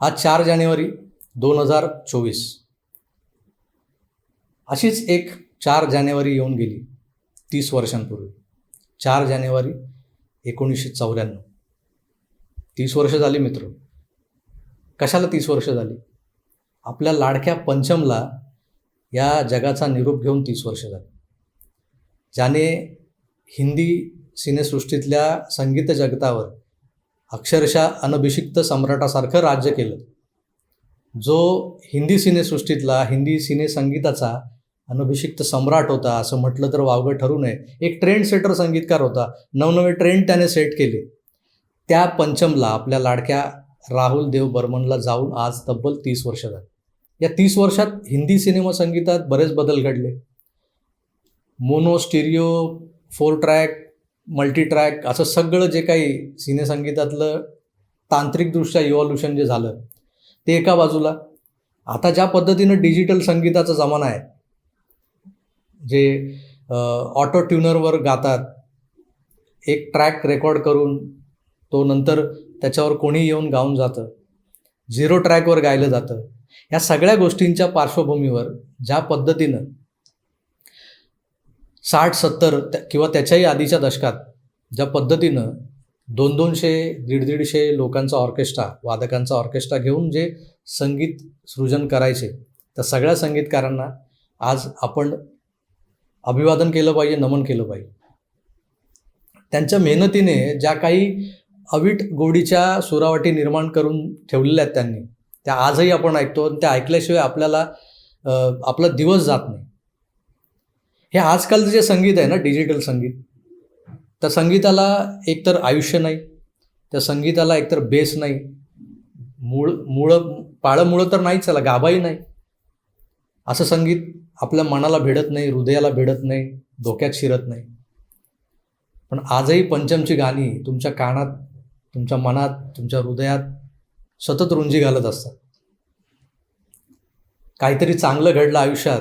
आज चार जानेवारी दोन हजार चोवीस. अशीच एक चार जानेवारी येऊन गेली तीस वर्षांपूर्वी. चार जानेवारी एकोणीसशे चौऱ्याण्णव. तीस वर्ष झाली मित्र. कशाला तीस वर्ष झाली? आपल्या लाडक्या पंचमला या जगाचा निरोप घेऊन तीस वर्ष झाली. ज्याने हिंदी सिनेसृष्टीतल्या संगीत जगतावर अक्षरशः अनभिषिक्त सम्राटासारखं राज्य केलं. जो हिंदी सिनेसृष्टीतला हिंदी सिने संगीताचा अनभिषिक्त सम्राट होता असं म्हटलं तर वावगं ठरू नये. एक ट्रेंड सेटर संगीतकार होता. नवनवे ट्रेंड त्याने सेट केले. त्या पंचमला आपल्या लाडक्या राहुल देव बर्मनला जाऊन आज तब्बल तीस वर्ष झाली. या तीस वर्षात हिंदी सिनेमा संगीतात बरेच बदल घडले. Mono stereo four track multi track असं सगळं जे काही सिनेसंगीतातलं तांत्रिकदृष्ट्या इव्हॉल्युशन जे झालं ते एका बाजूला. आता ज्या पद्धतीनं डिजिटल संगीताचा जमाना आहे जे ऑटो ट्युनरवर गातात एक ट्रॅक रेकॉर्ड करून तो नंतर त्याच्यावर कोणी येऊन गाऊन जातं झिरो ट्रॅकवर गायलं जातं या सगळ्या गोष्टींच्या पार्श्वभूमीवर ज्या पद्धतीनं साठ सत्तर त्या- किंवा त्याच्याही आधीच्या दशकात ज्या पद्धतीनं दोन दोनशे दीड दीडशे लोकांचा ऑर्केस्ट्रा वादकांचा ऑर्केस्ट्रा घेऊन जे संगीत सृजन करायचे त्या सगळ्या संगीतकारांना आज आपण अभिवादन केलं पाहिजे नमन केलं पाहिजे. त्यांच्या मेहनतीने ज्या काही अवीट गोडीच्या सुरावटी निर्माण करून ठेवलेल्या आहेत त्यांनी त्या आजही आपण ऐकतो आणि त्या ऐकल्याशिवाय आपल्याला आपला दिवस जात नाही. हे आजकालचं जे संगीत आहे ना डिजिटल संगीत त्या संगीताला एकतर आयुष्य नाही त्या संगीताला एकतर बेस नाही. मूळ मुळं पाळं मुळं तर नाहीच त्याला गाभाही नाही. असं संगीत आपल्या मनाला भिडत नाही हृदयाला भिडत नाही धोक्यात शिरत नाही. पण आजही पंचमची गाणी तुमच्या कानात तुमच्या मनात तुमच्या हृदयात सतत रुंजी घालत असतात. काहीतरी चांगलं घडलं आयुष्यात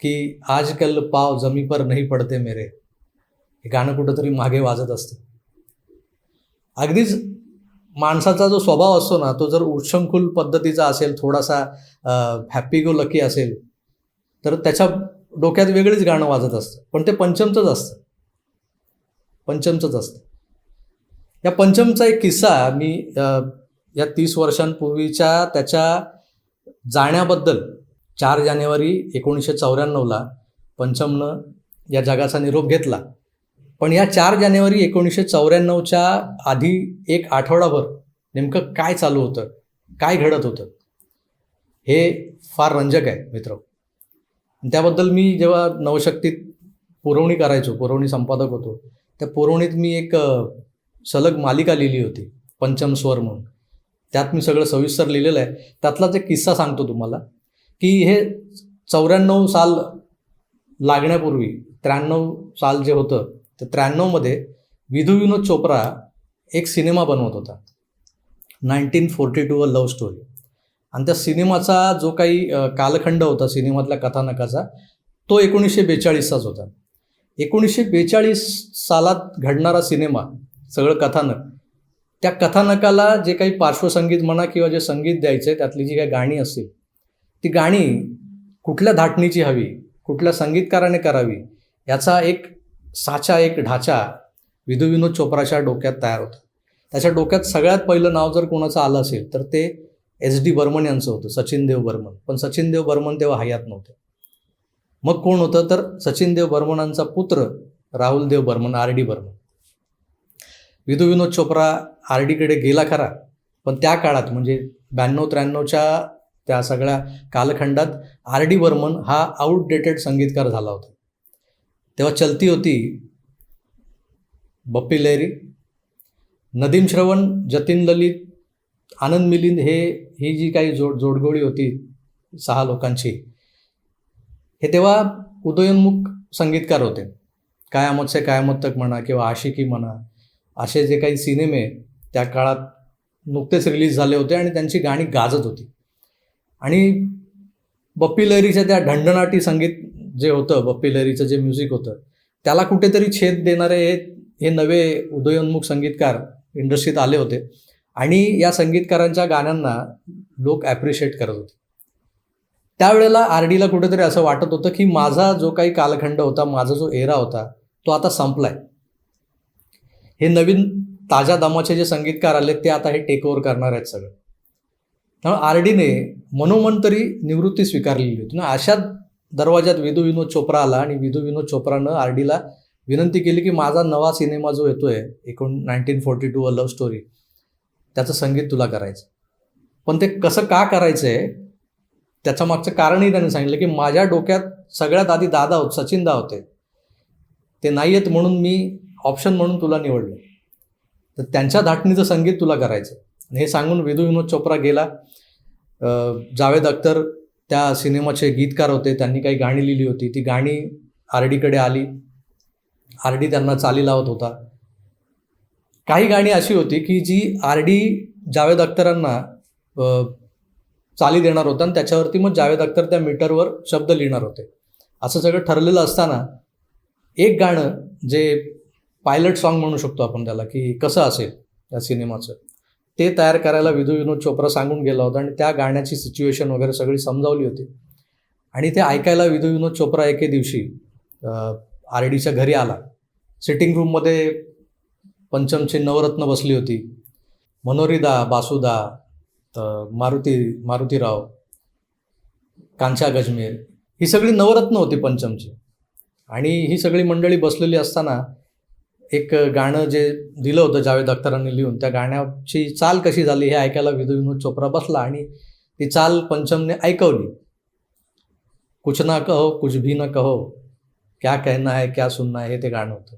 की आजकल पाव जमी पर नाही पडते मेरे. हे गाणं कुठंतरी मागे वाजत असतं. अगदीच माणसाचा जो स्वभाव असतो ना तो जर उच्छंखुल पद्धतीचा असेल थोडासा हॅपी गो लकी असेल तर त्याच्या डोक्यात वेगळीच गाणं वाजत असतं. पण ते पंचमचंच असतं. पंचमचंच असतं. या पंचमचा एक किस्सा मी या तीस वर्षांपूर्वीच्या त्याच्या जाण्याबद्दल चार जानेवारी एकोणीसशे चौऱ्याण्णवला पंचमनं या जगाचा निरोप घेतला. पण या चार जानेवारी एकोणीसशे चौऱ्याण्णवच्या आधी एक आठवडाभर नेमकं काय चालू होतं? काय घडत होतं? हे फार रंजक आहे मित्र. त्याबद्दल मी जेव्हा नवशक्तीत पुरवणी करायचो पुरवणी संपादक होतो त्या पुरवणीत मी एक सलग मालिका लिहिली होती पंचम स्वर म्हणून. त्यात मी सगळं सविस्तर लिहिलेलं आहे. त्यातलाच एक किस्सा सांगतो तुम्हाला. की हे चौऱ्याण्णव साल लागण्यापूर्वी त्र्याण्णव साल जे होतं तर त्र्याण्णवमध्ये विधू विनोद चोप्रा एक सिनेमा बनवत होता. Nineteen forty two a love story. आणि त्या सिनेमाचा जो काही कालखंड होता सिनेमातल्या कथानकाचा तो एकोणीसशे बेचाळीसचाच होता. एकोणीसशे बेचाळीस सालात घडणारा सिनेमा सगळं कथानक त्या कथानकाला जे काही पार्श्वसंगीत म्हणा किंवा जे संगीत द्यायचं आहे त्यातली जी काही गाणी असतील ती गाणी कुठल्या धाटणीची हवी कुठल्या संगीतकाराने करावी याचा एक साचा एक ढाचा विधू विनोद चोप्राच्या डोक्यात तयार होता. त्याच्या डोक्यात सगळ्यात पहिलं नाव जर कोणाचं आलं असेल तर ते एस डी बर्मन यांचं होतं सचिन देव बर्मन. पण सचिन देव बर्मन तेव्हा हयात नव्हते. मग कोण होतं? तर सचिन देव बर्मनांचा पुत्र Rahul Dev Burman R D Burman. Vidhu Vinod Chopra R डीकडे गेला खरा पण त्या काळात म्हणजे ब्याण्णव त्र्याण्णवच्या त्या सगळ्या कालखंडात आर डी बर्मन हा आउटडेटेड संगीतकार झाला होता. तेव्हा चलती होती बप्पी लहरी नदीम श्रवण जतीन ललित आनंद मिलिंद हे ही जी काही जोड जोडगोळी होती सहा लोकांची हे तेव्हा उदयोन्मुख संगीतकार होते. कायमत से कायामत तक म्हणा किंवा आशिकी म्हणा असे जे काही सिनेमे त्या काळात नुकतेच रिलीज झाले होते आणि त्यांची गाणी गाजत होती. आणि बप्पी लहरीच्या त्या ढंडनाटी संगीत जे होतं बप्पी लहरीचं जे म्युझिक होतं त्याला कुठेतरी छेद देणारे हे हे नवे उदयोन्मुख संगीतकार इंडस्ट्रीत आले होते. आणि या संगीतकारांच्या गाण्यांना लोक ॲप्रिशिएट करत होते. त्यावेळेला आर डीला कुठेतरी असं वाटत होतं की माझा जो काही कालखंड होता माझा जो एरा होता तो आता संपलाय. हे नवीन ताज्या दमाचे जे संगीतकार आले ते आता हे टेक ओव्हर करणार आहेत सगळं. त्यामुळे आर डीने मनोमन तरी निवृत्ती स्वीकारलेली होती. ना अशा दरवाज्यात विदू विनोद चोप्रा आला आणि विदू विनोद चोप्रानं आर डीला विनंती केली की माझा नवा सिनेमा जो येतोय एकूण nineteen forty two a love story त्याचं संगीत तुला करायचं पण ते कसं का करायचं आहे त्याच्या मागचं कारणही त्यांनी सांगितलं की माझ्या डोक्यात सगळ्यात आधी दादा होत सचिनदा होते. ते नाही आहेत म्हणून मी ऑप्शन म्हणून तुला निवडलं. तर त्यांच्या धाटणीचं संगीत तुला करायचं हे सांगून वेदू विनोद चोप्रा गेला. जावेद अख्तर त्या सिनेमाचे गीतकार होते. त्यांनी काही गाणी लिहिली होती. ती गाणी आर डीकडे आली. आर डी त्यांना चाली लावत होता. काही गाणी अशी होती की जी आर डी जावेद अख्तरांना चाली देणार होता आणि त्याच्यावरती मग जावेद अख्तर त्या मीटरवर शब्द लिहिणार होते. असं सगळं ठरलेलं असताना एक गाणं जे पायलट सॉन्ग म्हणू शकतो आपण त्याला की कसं असेल या सिनेमाचं? ते तयार करायला विधू विनोद चोप्रा सांगून गेला होता आणि त्या गाण्याची सिच्युएशन वगैरे सगळी समजावली होती. आणि ते ऐकायला विदू विनोद चोप्रा एके दिवशी आर डीच्या घरी आला. सिटिंग रूममध्ये पंचमची नवरत्न बसली होती. मनोरीदा बासुदा मारुती मारुतीराव कांचा गजमेर ही सगळी नवरत्न होती पंचमची. आणि ही सगळी मंडळी बसलेली असताना एक गाणं जे दिलं होतं जावेद अख्तरांनी लिहून त्या गाण्याची चाल कशी झाली हे ऐकायला विदू विनोद चोप्रा बसला आणि ती चाल पंचमने ऐकवली. कुछ ना कहो कुछ भी न कहो क्या कहना है क्या सुनना है हे ते गाणं होतं.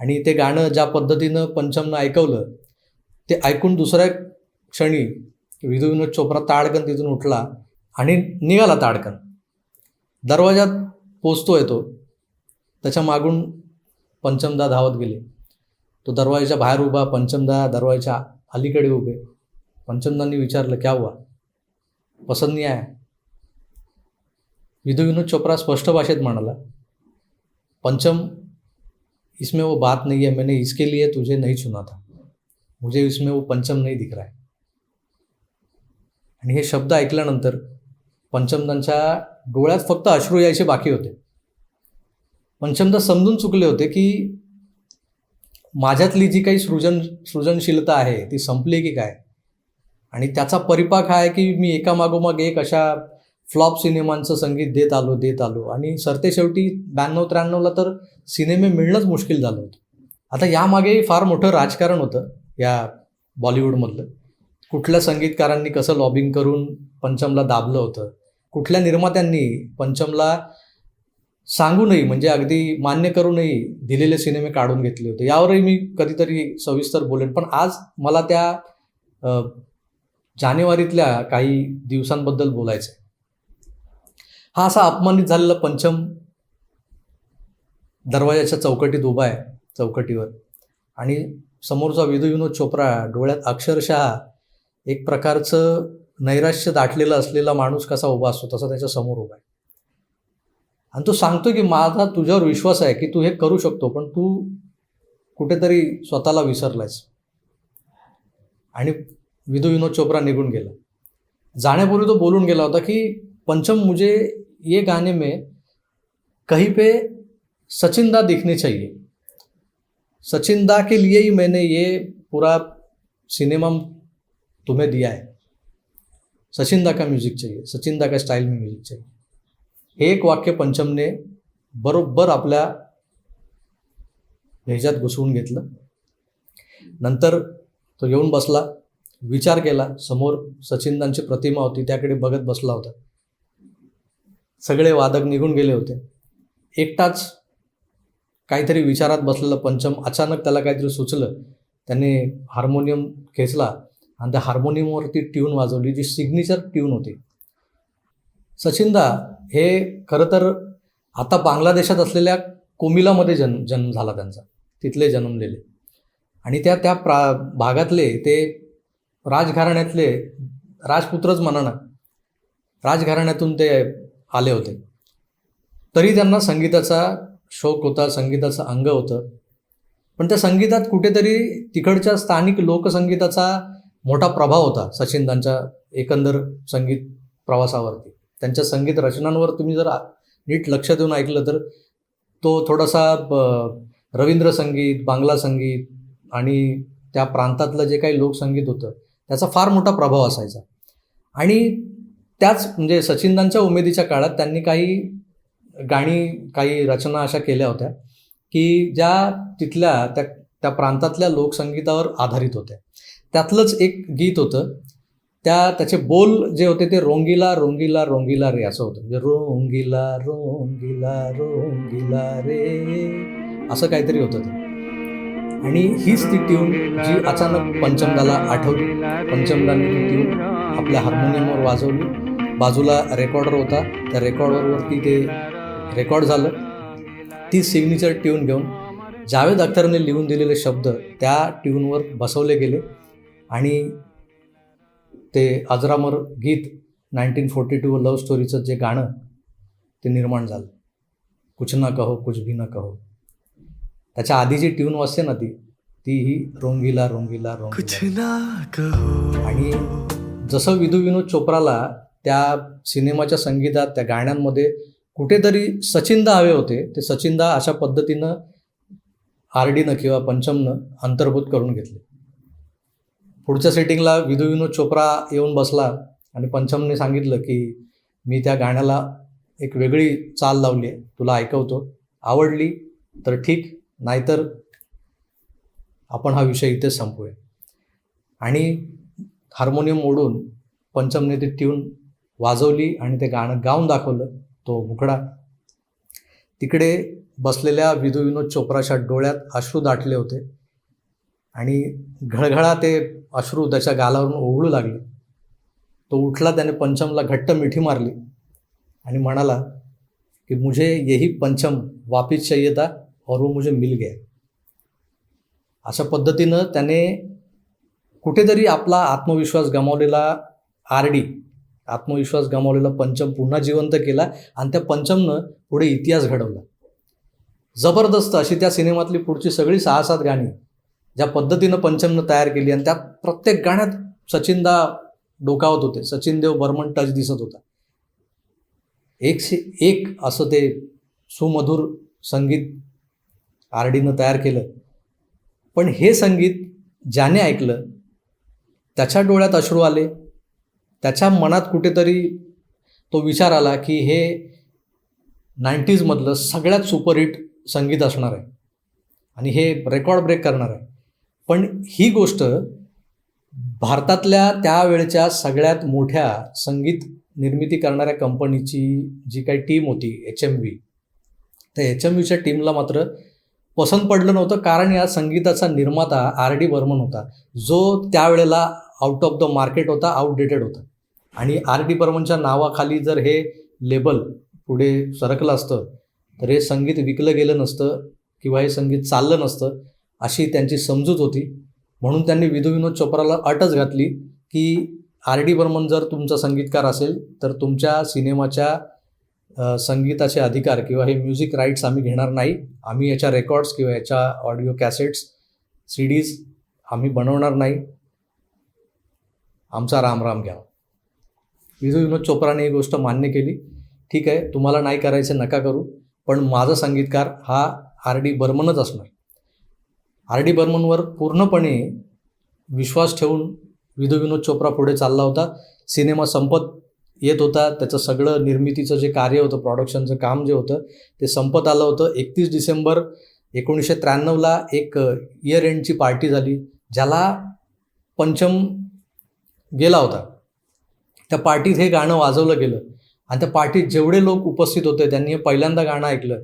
आणि ते गाणं ज्या पद्धतीनं पंचमनं ऐकवलं ते ऐकून दुसऱ्या क्षणी विधू विनोद चोप्रा ताडकन तिथून उठला आणि निघाला ताडकन. दरवाजात पोचतोय तो. त्याच्या मागून पंचमदा धावत गेले. तो दरवाजाच्या बाहेर उभा पंचमदा दरवाजाच्या अलीकडे उभे. पंचमदांनी विचारलं क्या हुआ? पसंत नाही आहे विधू विनोद चोप्रा स्पष्ट भाषेत म्हणाला पंचम इसमें वो बात नहीं है मैंने इसके लिए तुझे नहीं चुना था. मुझे इसमें वो पंचम नहीं दिख रहा है. आणि हे शब्द ऐकल्यानंतर पंचमदांच्या डोळ्यात फक्त अश्रू यायचे बाकी होते. पंचमदा समजून चुकले होते की माझ्यातली जी काही सृजन सृजनशीलता आहे ती संपली की काय? आणि त्याचा परिपाक हा आहे की मी एकामागोमाग एक अशा फ्लॉप सिनेमांचं संगीत देत आलो देत आलो. आणि सरते शेवटी ब्याण्णव त्र्याण्णवला तर सिनेमे मिळणंच मुश्किल झालं होतं. आता यामागे फार मोठं राजकारण होतं या बॉलिवूडमधलं. कुठल्या संगीतकारांनी कसं लॉबिंग करून पंचमला दाबलं होतं? कुठल्या निर्मात्यांनी पंचमला सांगूनही म्हणजे अगदी मान्य करूनही दिलेले सिनेमे काढून घेतले होते. यावरही मी कधीतरी सविस्तर बोलेन पण आज मला त्या जानेवारीतल्या काही दिवसांबद्दल बोलायचं आहे हा असा अपमानित झालेला पंचम दरवाजाच्या चौकटीत उभा आहे चौकटीवर. आणि समोरचा विदू विनोद चोप्रा डोळ्यात अक्षरशः एक प्रकारचं नैराश्य दाटलेलं असलेला माणूस कसा उभा असतो तसा त्याच्यासमोर उभा आहे. आणि तो सांगतो की माझा तुझ्यावर विश्वास आहे की तू हे करू शकतो पण तू कुठेतरी स्वतःला विसरलायस. आणि विधू विनोद चोप्रा निघून गेला. जाण्यापूर्वी तो बोलून गेला होता की पंचम मुझे ये गाणे में कहीं पे सचिनदा दिखने चाहिए। सचिनदा के लिए ही मैंने ये पूरा सिनेमा तुम्हें दिया है। सचिनदा का म्यूजिक चाहिए सचिनदा का स्टाइल में म्यूजिक चाहिए। हे एक वाक्य पंचमने बरोबर आपल्या ह्याच्यात घुसवून घेतलं. नंतर तो येऊन बसला विचार केला. समोर सचिनदांची प्रतिमा होती त्याकडे बघत बसला होता. सगळे वादक निघून गेले होते. एकटाच काहीतरी विचारात बसलेलं पंचम अचानक त्याला काहीतरी सुचलं. त्याने हार्मोनियम खेचला आणि त्या हार्मोनियमवरती ट्यून वाजवली जी सिग्नेचर ट्यून होती. सचिनदा हे खरं तर आता बांगलादेशात असलेल्या कोमिलामध्ये जन्म जन्म झाला त्यांचा. तिथले जन्मलेले आणि त्या त्या प्रा भागातले ते राजघराण्यातले राजपुत्रच म्हणा ना राजघराण्यातून ते आले होते. तरी त्यांना संगीताचा शौक होता संगीताचं अंग होतं. पण त्या संगीतात कुठेतरी तिकडच्या स्थानिक लोकसंगीताचा मोठा प्रभाव होता सचिनदांच्या एकंदर संगीत प्रवासावरती. त्यांच्या संगीत रचनांवर तुम्ही जर नीट लक्ष देऊन ऐकलं तर तो थोडासा ब- रवींद्र संगीत बांगला संगीत आणि त्या प्रांतातलं जे काही लोकसंगीत होतं त्याचा फार मोठा प्रभाव असायचा. आणि त्याच म्हणजे सचिनदांच्या उमेदीच्या काळात त्यांनी काही गाणी काही रचना अशा केल्या होत्या की ज्या तिथल्या त्या त्या प्रांतातल्या लोकसंगीतावर आधारित होत्या. त्यातलंच एक गीत होतं त्या त्याचे बोल जे होते ते रोंगीला रोंगीला रोंगीला रे असं होतं. म्हणजे रोंगीला रोंगीला रोंगीला रे. असं काहीतरी होतं ते. आणि हीच ती ट्यून जी अचानक पंचमदाला आठवली. पंचमदाने ती ट्यून आपल्या हार्मोनियमवर वाजवली. बाजूला रेकॉर्डर होता. त्या रेकॉर्डरवरती ते रेकॉर्ड झालं. ती सिग्नेचर ट्यून घेऊन जावेद अख्तरने लिहून दिलेले शब्द त्या ट्यूनवर बसवले गेले. आणि ते अजरामर गीत नाईन्टीन फोर्टी टू लव्ह स्टोरीचं जे गाणं ते निर्माण झालं. कुछ ना कहो कुछ भी ना कहो. त्याच्या आधी जी ट्यून वाजते ना ती ती ही रोंगीला रोंगीला कुछ रोंगीला ना कहो. आणि जसं विधू विनोद चोप्राला त्या सिनेमाच्या संगीतात त्या गाण्यांमध्ये कुठेतरी सचिनदा हवे होते ते सचिनदा अशा पद्धतीनं आर डीनं किंवा पंचमनं अंतर्भूत करून घेतले. पुढच्या सेटिंगला विधू विनोद चोप्रा येऊन बसला आणि पंचमने सांगितलं की मी त्या गाण्याला एक वेगळी चाल लावली आहे. तुला ऐकवतो. आवडली तर ठीक नाहीतर आपण हा विषय इथेच संपूया. आणि हार्मोनियम ओढून पंचमने ती ट्यून वाजवली आणि ते गाणं गाऊन दाखवलं तो मुखडा. तिकडे बसलेल्या विधू विनोद चोप्राच्या डोळ्यात अश्रू दाटले होते. आणि घळघळा ते अश्रू त्याच्या गालावरून ओघळू लागले. तो उठला त्याने पंचमला घट्ट मिठी मारली आणि म्हणाला कि मुझे यही पंचम वापिस चाहिए था और वो मुझे मिल गया. अशा पद्धतीनं त्याने कुठेतरी आपला आत्मविश्वास गमावलेला आर डी आत्मविश्वास गमावलेला पंचम पुन्हा जिवंत केला आणि त्या पंचमनं पुढे इतिहास घडवला. जबरदस्त अशी त्या सिनेमातली पुढची सगळी सहा सात गाणी ज्या पद्धतीनं पंचमनं तयार केली आणि त्यात प्रत्येक गाण्यात सचिनदा डोकावत होते. सचिन देव बर्मन टच दिसत होता. एक से एक असं ते सुमधुर संगीत आर डीनं तयार केलं. पण हे संगीत ज्याने ऐकलं त्याच्या डोळ्यात अश्रू आले त्याच्या मनात कुठेतरी तो विचार आला की हे नाईन्टीजमधलं सगळ्यात सुपरहिट संगीत असणार आहे. आणि हे रेकॉर्ड ब्रेक करणार आहे. पण ही गोष्ट भारतातल्या त्यावेळच्या सगळ्यात मोठ्या संगीत निर्मिती करणाऱ्या कंपनीची जी काही टीम होती एच एम व्ही त्या एच एम व्हीच्या टीमला मात्र पसंत पडलं नव्हतं कारण या संगीताचा निर्माता आर डी बर्मन होता. जो त्यावेळेला आउट ऑफ द मार्केट होता आउटडेटेड होता. आणि आर डी बर्मनच्या नावाखाली जर हे लेबल पुढे सरकलं असतं तर हे संगीत विकलं गेलं नसतं किंवा हे संगीत चाललं नसतं अशी त्यांची समजूत होती. म्हणून त्यांनी विधू विनोद चोप्राला अटच घातली की आर डी बर्मन जर तुमचा संगीतकार असेल तर तुमच्या सिनेमाच्या संगीताचे अधिकार किंवा हे म्युझिक राईट्स आम्ही घेणार नाही. आम्ही याच्या रेकॉर्ड्स किंवा याच्या ऑडिओ कॅसेट्स सी डीज आम्ही बनवणार नाही. आमचा राम राम घ्या. विधू विनोद चोप्राने ही गोष्ट मान्य केली. ठीक आहे तुम्हाला नाही करायचं नका करू पण माझा संगीतकार हा आर डी बर्मनच असणार. आर डी बर्मनवर पूर्णपणे विश्वास ठेवून विधू विनोद चोप्रा पुढे चालला होता. सिनेमा संपत येत होता. त्याचं सगळं निर्मितीचं जे कार्य होतं प्रॉडक्शनचं काम जे होतं ते संपत आलं होतं. एकतीस डिसेंबर एकोणीसशे त्र्याण्णवला एक इयर एंडची पार्टी झाली ज्याला पंचम गेला होता. त्या पार्टीत हे गाणं वाजवलं गेलं आणि त्या पार्टीत जेवढे लोक उपस्थित होते त्यांनी हे पहिल्यांदा गाणं ऐकलं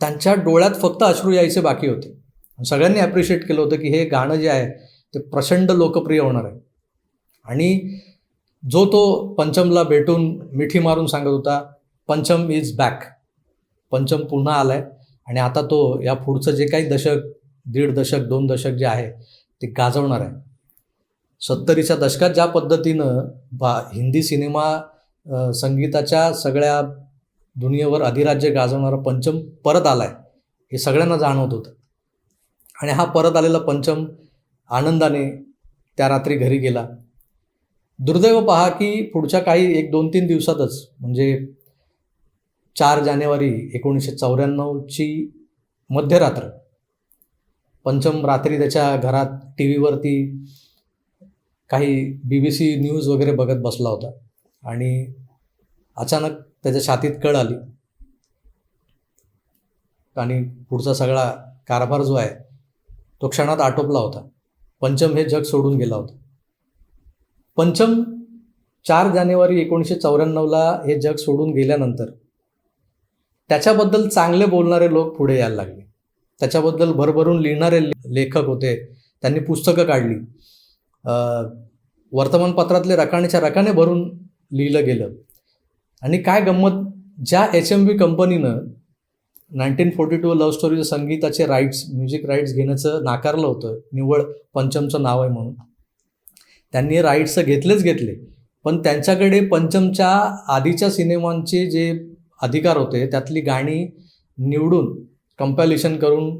त्यांच्या डोळ्यात फक्त अश्रू यायचे बाकी होते. सगळ्यांनी ॲप्रिशिएट केलं होतं की हे गाणं जे आहे ते प्रचंड लोकप्रिय होणार आहे. आणि जो तो पंचमला भेटून मिठी मारून सांगत होता पंचम इज बॅक पंचम पुन्हा आलाय. आणि आता तो या पुढचं जे काही दशक दीड दशक दोन दशक जे आहे ते गाजवणार आहे. सत्तरीच्या दशकात ज्या पद्धतीनं बा हिंदी सिनेमा संगीताच्या सगळ्या दुनियेवर अधिराज्य गाजवणारा पंचम परत आलाय हे सगळ्यांना जाणवत होतं. आणि हा परत आलेला पंचम आनंदाने त्या रात्री घरी गेला. दुर्दैव पहा की पुढच्या काही एक दोन तीन दिवसातच म्हणजे चार जानेवारी एकोणीसशे चौऱ्याण्णवची मध्यरात्र पंचम रात्री त्याच्या घरात टी व्हीवरती काही बी बी सी न्यूज वगैरे बघत बसला होता. आणि अचानक त्याच्या छातीत कळ आली. आणि पुढचा सगळा कारभार जो आहे तो क्षणात आटोपला होता. पंचम हे जग सोडून गेला होता. पंचम चार जानेवारी एकोणीसशे चौऱ्याण्णवला हे जग सोडून गेल्यानंतर त्याच्याबद्दल चांगले बोलणारे लोक पुढे यायला लागले. त्याच्याबद्दल भरभरून लिहिणारे लेखक होते. त्यांनी पुस्तकं काढली. वर्तमानपत्रातले रकाणेच्या रकाने भरून लिहिलं गेलं. आणि काय गंमत ज्या एच एम बी कंपनीनं नाईन्टीन फोर्टी टू लव्ह स्टोरीचं संगीताचे राईट्स म्युझिक राईट्स घेण्याचं नाकारलं होतं. निव्वळ पंचमचं नाव आहे म्हणून. त्यांनी राईट्स घेतलेच घेतले. पण त्यांच्याकडे पंचमच्या आधीच्या सिनेमांचे जे अधिकार होते त्यातली गाणी निवडून कंपॅलिशन करून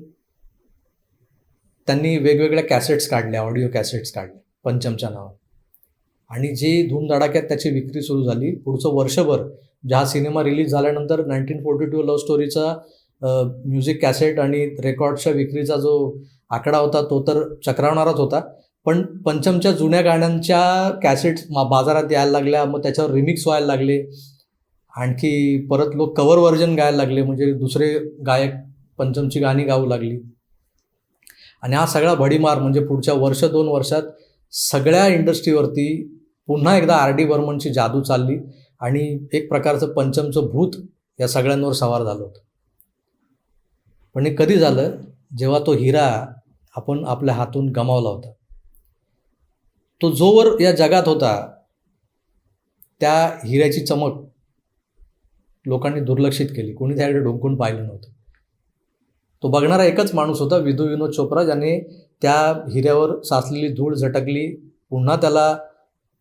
त्यांनी वेगवेगळ्या कॅसेट्स काढल्या ऑडिओ कॅसेट्स काढल्या पंचमच्या नावाने आणि जे धूमधडाक्यात त्याची विक्री सुरू झाली पुढचं वर्षभर ज्या सिनेमा रिलीज झाल्यानंतर नाईन्टीन फोर्टी टू लव्ह स्टोरीचा म्युझिक कॅसेट आणि रेकॉर्डच्या विक्रीचा जो आकडा होता तो तर चक्रावणाराच होता. पण पंचमच्या जुन्या गाण्यांच्या कॅसेट्स मा बाजारात यायला लागल्या मग त्याच्यावर रिमिक्स व्हायला लागले. आणखी परत लोक कवर व्हर्जन गायला लागले म्हणजे दुसरे गायक पंचमची गाणी गाऊ लागली. आणि हा सगळा भडीमार म्हणजे पुढच्या वर्ष दोन वर्षात सगळ्या इंडस्ट्रीवरती पुन्हा एकदा आर डी बर्मनची जादू चालली. आणि एक प्रकारचं पंचमचं भूत या सगळ्यांवर सवार झालं होतं. पण हे कधी झालं जेव्हा तो हिरा आपण आपल्या हातून गमावला होता. तो जोवर या जगात होता त्या हिऱ्याची चमक लोकांनी दुर्लक्षित केली. कोणी त्याकडे ढुंकून पाहिलं नव्हतं. तो बघणारा एकच माणूस होता विधू विनोद चोप्रा ज्याने त्या हिऱ्यावर साचलेली धूळ झटकली पुन्हा त्याला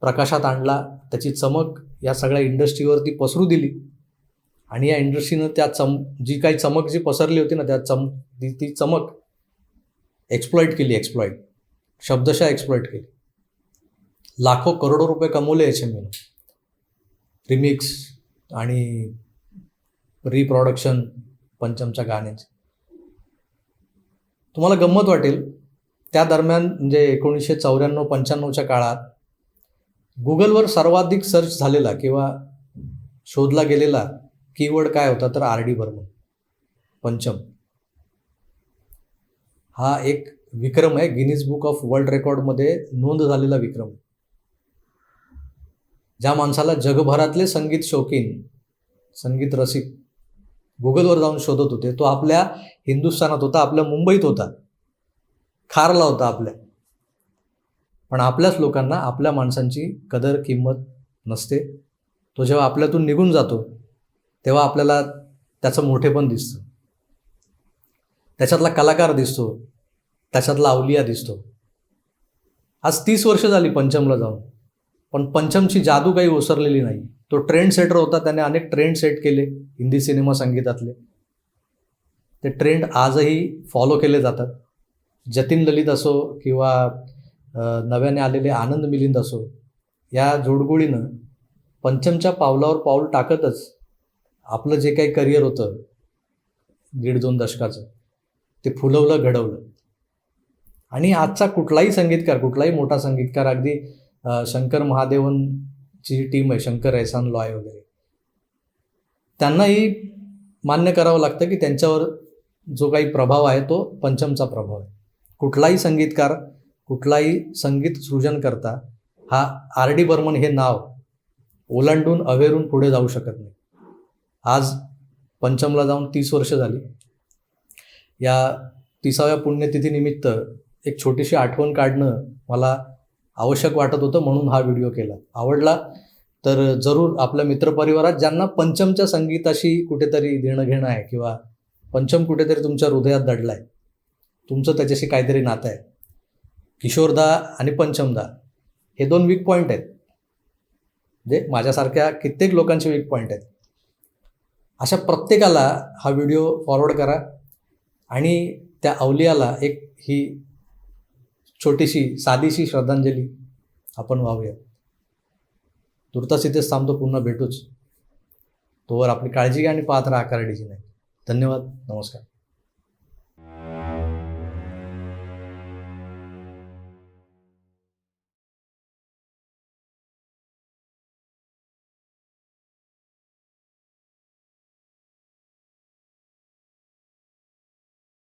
प्रकाशात आणला त्याची चमक या सगळ्या इंडस्ट्रीवरती पसरू दिली. आणि या इंडस्ट्रीनं त्या चम जी काही चमक जी पसरली होती ना त्या चम ती ती चमक एक्सप्लॉइट केली एक्सप्लॉइट शब्दशः एक्सप्लॉइट केली. लाखो करोडो रुपये कमवले एच एम रिमिक्स आणि रिप्रॉडक्शन पंचमच्या गाण्याचे. तुम्हाला गंमत वाटेल त्या दरम्यान म्हणजे एकोणीसशे चौऱ्याण्णव पंच्याण्णवच्या काळात गुगलवर सर्वाधिक सर्च झालेला किंवा शोधला गेलेला कीवर्ड काय होता तर आर डी बर्मन पंचम. हा एक विक्रम आहे गिनीज बुक ऑफ वर्ल्ड रेकॉर्डमध्ये नोंद झालेला विक्रम. ज्या माणसाला जगभरातले संगीत शौकीन संगीत रसिक गुगलवर जाऊन शोधत होते तो आपल्या हिंदुस्थानात होता आपल्या मुंबईत होता. खारला होता आपल्या. पण आपल्याच लोकांना आपल्या माणसांची कदर किंमत नसते. तो जेव्हा आपल्यातून निघून जातो तेव्हा आपल्याला त्याचं मोठेपण दिसतं. त्याच्यातला कलाकार दिसतो. त्याच्यातला अवलिया दिसतो. आज तीस वर्ष झाली पंचमला जाऊन. पण पंचमची जादू काही ओसरलेली नाही. तो ट्रेंड सेटर होता त्याने अनेक ट्रेंड सेट केले हिंदी सिनेमा संगीतातले. ते ट्रेंड आजही फॉलो केले जातात. जतीन ललित असो किंवा नव्याने आलेले आनंद मिलिंद असो या जोडगोळीनं पंचमच्या पावलावर पाऊल टाकतच आपलं जे काही करिअर होतं दीड दोन दशकाचं ते फुलवलं घडवलं. आणि आजचा कुठलाही संगीतकार कुठलाही मोठा संगीतकार अगदी शंकर महादेवनची जी टीम आहे शंकर एहसान लॉय वगैरे त्यांनाही मान्य करावं लागतं की त्यांच्यावर जो काही प्रभाव आहे तो पंचमचा प्रभाव आहे. कुठलाही संगीतकार कुठलाही संगीत सृजन करता हा आर डी बर्मन हे नाव ओलांडून अवेरून पुढे जाऊ शकत नाही. आज पंचमला जाऊन तीस वर्ष झाली. या तिसाव्या पुण्यतिथीनिमित्त एक छोटीशी आठवण काढणं मला आवश्यक वाटत होतं म्हणून हा व्हिडिओ केला. आवडला तर जरूर आपल्या मित्रपरिवारात ज्यांना पंचमच्या संगीताशी कुठेतरी देणं घेणं आहे किंवा पंचम कुठेतरी तुमच्या हृदयात दडला आहे तुमचं त्याच्याशी काहीतरी नातं आहे. किशोरदा आणि पंचमदा हे दोन वीक पॉईंट आहेत. म्हणजे माझ्यासारख्या कित्येक लोकांचे वीक पॉईंट आहेत. अशा प्रत्येकाला हा व्हिडिओ फॉरवर्ड करा आणि त्या अवलियाला एक ही छोटीशी साधीशी श्रद्धांजली आपण वाहूया. तुर्तास इथेच थांबतो पुन्हा भेटूच. तोवर आपली काळजी घ्या आणि पाहत राहा कराडीची नाही धन्यवाद. नमस्कार.